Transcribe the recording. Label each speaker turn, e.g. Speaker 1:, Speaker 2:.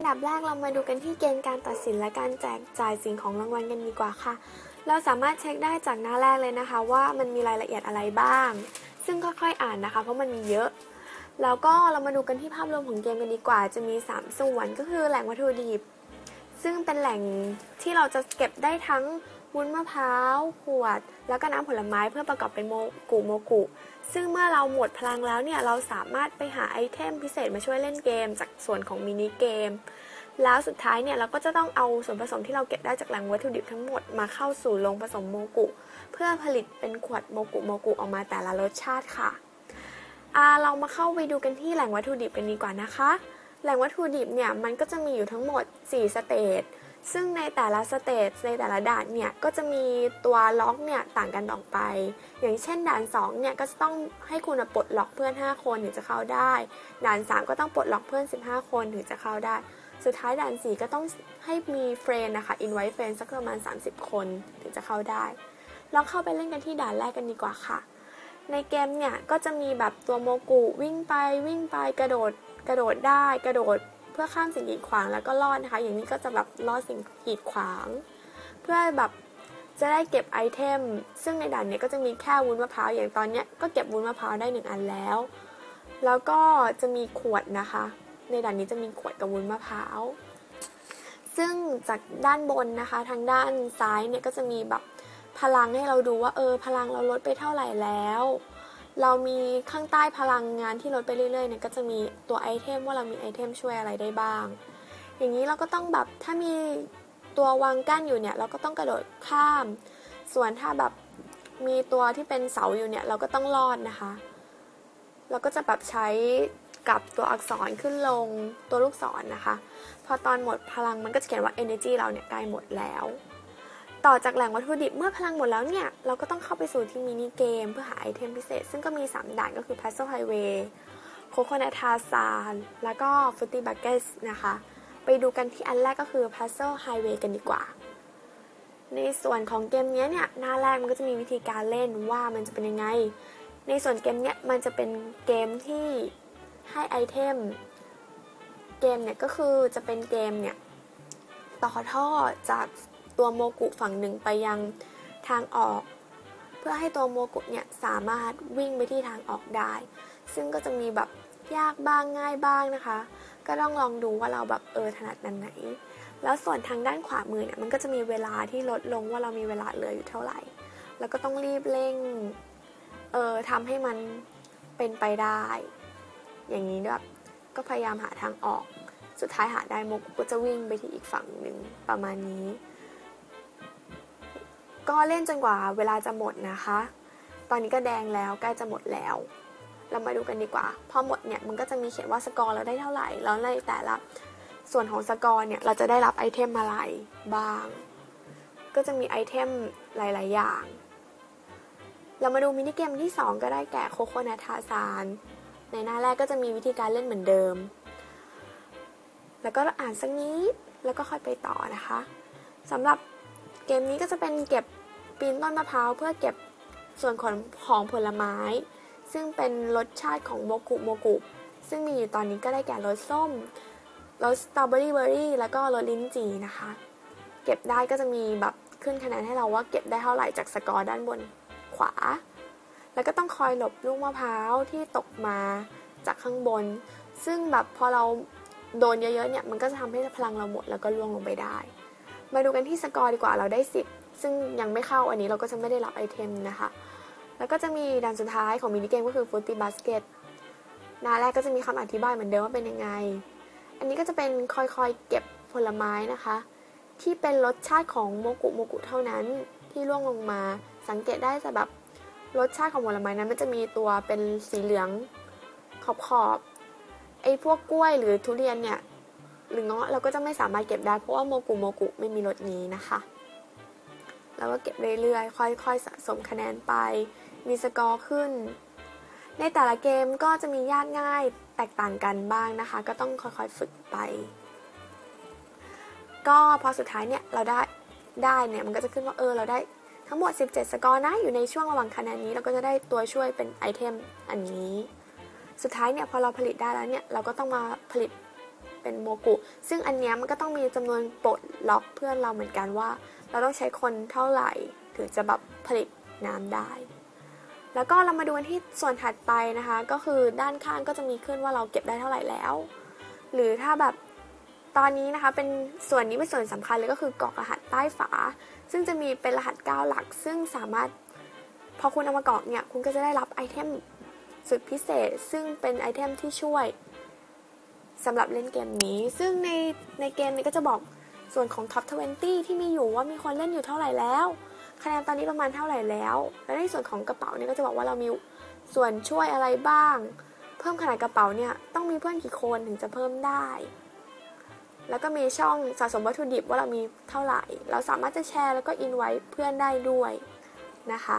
Speaker 1: อันดับแรกเรามาดูกันที่เกณฑ์การตัดสินและการแจกจ่ายสิ่งของรางวัลกันดีกว่าค่ะ เราสามารถเช็คได้จากหน้าแรกเลยนะคะ ว่ามันมีรายละเอียดอะไรบ้าง ซึ่งค่อยๆอ่านนะคะ เพราะมันมีเยอะแล้วก็เรามาดูกันที่ภาพรวมของเกมกันดีกว่า จะมี 3 ส่วนก็คือแหล่งวัตถุดิบ ซึ่งเป็นแหล่งที่เราจะเก็บได้ทั้ง วุ้นมะพร้าว ขวด แล้วก็น้ำผลไม้เพื่อประกอบเป็นโมกุโมกุ ซึ่งเมื่อเราหมดพลังแล้วเนี่ย เราสามารถไปหาไอเทมพิเศษมาช่วยเล่นเกม จากส่วนของมินิเกม แล้วสุดท้ายเนี่ย เราก็จะต้องเอาส่วนผสมที่เราเก็บได้จากแหล่งวัตถุดิบทั้งหมดมาเข้าสู่โรงผสมโมกุ เพื่อผลิตเป็นขวดโมกุโมกุออกมาแต่ละรสชาติค่ะอาเรามาเข้าไปดูกันที่แหล่งวัตถุดิบกันดีกว่านะคะ แหล่งวัตถุดิบเนี่ยมันก็จะมีอยู่ทั้งหมด 4 สเตจ ซึ่งในแต่ละสเตจในแต่ละด่านเนี่ยก็จะมีตัวล็อกเนี่ยต่างกันออกไป อย่างเช่นด่าน2เนี่ยก็จะต้องให้คุณปลดล็อกเพื่อน 5 คนถึงจะเข้าได้ ด่าน 3 ก็ต้องปลดล็อกเพื่อน 15 คนถึงจะเข้าได้ สุดท้ายด่าน 4 ก็ต้องให้มีเฟรนนะคะอินไว้เฟรนสักประมาณ 30 คนถึงจะเข้าได้ ลองเข้าไปเล่นกันที่ด่านแรกกันดีกว่าค่ะ ในเกมเนี่ยก็จะมีแบบตัวโมกุวิ่งไปวิ่งไปกระโดดกระโดดได้กระโดด พื่อข้ามสิ่งกีดขวางแล้วก็รอดนะคะ อย่างนี้ก็จะแบบรอดสิ่งกีดขวาง เพื่อแบบจะได้เก็บไอเทม ซึ่งในด่านเนี้ยก็จะมีแค่วุ้นมะพร้าวอย่างตอนเนี้ยก็เก็บวุ้นมะพร้าวได้หนึ่งอันแล้ว แล้วก็จะมีขวดนะคะ ในด่านนี้จะมีขวดกับวุ้นมะพร้าวซึ่งจากด้านบนนะคะ ทางด้านซ้ายเนี่ยก็จะมีแบบพลังให้เราดูว่าเออพลังเราลดไปเท่าไหร่แล้ว เรามีข้างใต้พลังงานที่ลดไปเรื่อยๆเนี่ยก็จะมีตัวไอเทมว่าเรามีไอเทมช่วยอะไรได้บ้าง อย่างนี้เราก็ต้องแบบถ้ามีตัววางกั้นอยู่เนี่ย เราก็ต้องกระโดดข้าม ส่วนถ้าแบบมีตัวที่เป็นเสาอยู่เนี่ย เราก็ต้องรอดนะคะ เราก็จะแบบใช้กับตัวอักษรขึ้นลงตัวลูกศรนนะคะ พอตอนหมดพลังมันก็จะเขียนว่า energy เราเนี่ยใกล้หมดแล้ว ต่อจากแหล่งวัตถุดิบเมื่อพลังหมดแล้วเนี่ย เราก็ต้องเข้าไปสู่ที่มินิเกม เพื่อหาไอเทมพิเศษ ซึ่งก็มี 3 ด่านก็คือ Puzzle Highway Coconut t a z a n แล้วก็ Fruity Buckets นะคะ ไปดูกันที่อันแรกก็คือ Puzzle Highway กันดีกว่า ในส่วนของเกมนี้เนี่ย หน้าแรกมันก็จะมีวิธีการเล่นว่ามันจะเป็นยังไง ในส่วนเกมเนี้ยมันจะเป็นเกมที่ให้ไอเทม เกมเนี่ยก็คือจะเป็นเกมเนี่ยต่อท่อจาก ตัวโมกุฝั่งหนึ่งไปยังทางออก เพื่อให้ตัวโมกุเนี่ยสามารถวิ่งไปที่ทางออกได้ ซึ่งก็จะมีแบบยากบ้างง่ายบ้างนะคะ ก็ต้องลองดูว่าเราแบบเออถนัดด้านไหน แล้วส่วนทางด้านขวามือเนี่ยมันก็จะมีเวลาที่ลดลงว่าเรามีเวลาเหลืออยู่เท่าไหร่ แล้วก็ต้องรีบเร่งเออทำให้มันเป็นไปได้ อย่างนี้แบบก็พยายามหาทางออก สุดท้ายหาได้โมกุก็จะวิ่งไปที่อีกฝั่งหนึ่งประมาณนี้ ก็เล่นจนกว่าเวลาจะหมดนะคะ ตอนนี้ก็แดงแล้วใกล้จะหมดแล้ว เรามาดูกันดีกว่า พอหมดเนี่ยมันก็จะมีเขียนว่าสกอร์เราได้เท่าไหร่ แล้วในแต่ละส่วนของสกอร์เนี่ยเราจะได้รับไอเทมอะไรบ้าง ก็จะมีไอเทมหลาย ๆ อย่าง เรามาดูมินิเกมที่ 2 ก็ได้แก่โคโคนัททาซาน ในหน้าแรกก็จะมีวิธีการเล่นเหมือนเดิม แล้วก็อ่านสักนิดแล้วก็ค่อยไปต่อนะคะสำหรับเกมนี้ก็จะเป็นเก็บ ปีนต้นมะพร้าวเพื่อเก็บส่วนของของผลไม้ ซึ่งเป็นรสชาติของโมกุโมกุ ซึ่งมีอยู่ตอนนี้ก็ได้แก่รสส้มรสสตรอเบอรี่เบอร์รี่แล้วก็รสลิ้นจี่นะคะ เก็บได้ก็จะมีแบบขึ้นคะแนนให้เราว่าเก็บได้เท่าไหร่จากสกอร์ด้านบนขวา แล้วก็ต้องคอยหลบลูกมะพร้าวที่ตกมาจากข้างบน ซึ่งแบบพอเราโดนเยอะๆเนี่ยมันก็จะทำให้พลังเราหมดแล้วก็ล่วงลงไปได้ มาดูกันที่สกอร์ดีกว่าเราได้ 10 ซึ่งยังไม่เข้าอันนี้เราก็จะไม่ได้รับไอเทมนะคะ แล้วก็จะมีด่านสุดท้ายของมินิเกมก็คือ Fruity Basket หน้าแรกก็จะมีคำอธิบายเหมือนเดิมว่าเป็นยังไง อันนี้ก็จะเป็นคอยๆเก็บผลไม้นะคะ ที่เป็นรสชาติของโมกุโมกุเท่านั้นที่ร่วงลงมา สังเกตได้จะแบบรสชาติของผลไม้นั้นมันจะมีตัวเป็นสีเหลืองขอบขอบไอ้พวกกล้วยหรือทุเรียนเนี่ยหรือเงาะเราก็จะไม่สามารถเก็บได้เพราะว่าโมกุโมกุไม่มีรสนี้นะคะ แล้วก็เก็บเรื่อยๆ ค่อยๆ สะสมคะแนนไป มีสกอร์ขึ้น ในแต่ละเกมก็จะมียากง่ายแตกต่างกันบ้างนะคะ ก็ต้องค่อยๆ ฝึกไป ก็พอสุดท้ายเนี่ยเราได้ได้เนี่ยมันก็จะขึ้นว่าเออเราได้ทั้งหมด 17 สกอร์นะ อยู่ในช่วงระหว่างคะแนนนี้ เราก็จะได้ตัวช่วยเป็นไอเทมอันนี้ สุดท้ายเนี่ยพอเราผลิตได้แล้วเนี่ยเราก็ต้องมาผลิต เป็นโมกุ ซึ่งอันเนี้ยมันก็ต้องมีจำนวนปลดล็อกเพื่อนเราเหมือนกันว่า เราต้องใช้คนเท่าไหร่ถึงจะแบบผลิตน้ำได้ แล้วก็เรามาดูกันที่ส่วนถัดไปนะคะ ก็คือด้านข้างก็จะมีขึ้นว่าเราเก็บได้เท่าไหร่แล้ว หรือถ้าแบบตอนนี้นะคะเป็นส่วนนี้เป็นส่วนสำคัญเลยก็คือกรอกรหัสใต้ฝา ซึ่งจะมีเป็นรหัส 9 หลัก ซึ่งสามารถพอคุณเอามากรอกเนี่ยคุณก็จะได้รับไอเทมสุดพิเศษ ซึ่งเป็นไอเทมที่ช่วย สำหรับเล่นเกมนี้ ซึ่งในในเกมนี้ก็จะบอกส่วนของ Top 20 ที่มีอยู่ว่ามีคนเล่นอยู่เท่าไหร่แล้ว คะแนนตอนนี้ประมาณเท่าไหร่แล้ว และในส่วนของกระเป๋าเนี่ยก็จะบอกว่าเรามีส่วนช่วยอะไรบ้าง เพิ่มขนาดกระเป๋าเนี่ยต้องมีเพื่อนกี่คนถึงจะเพิ่มได้ แล้วก็มีช่องสะสมวัตถุดิบว่าเรามีเท่าไหร่ เราสามารถจะแชร์แล้วก็อินไว้เพื่อนได้ด้วยนะคะ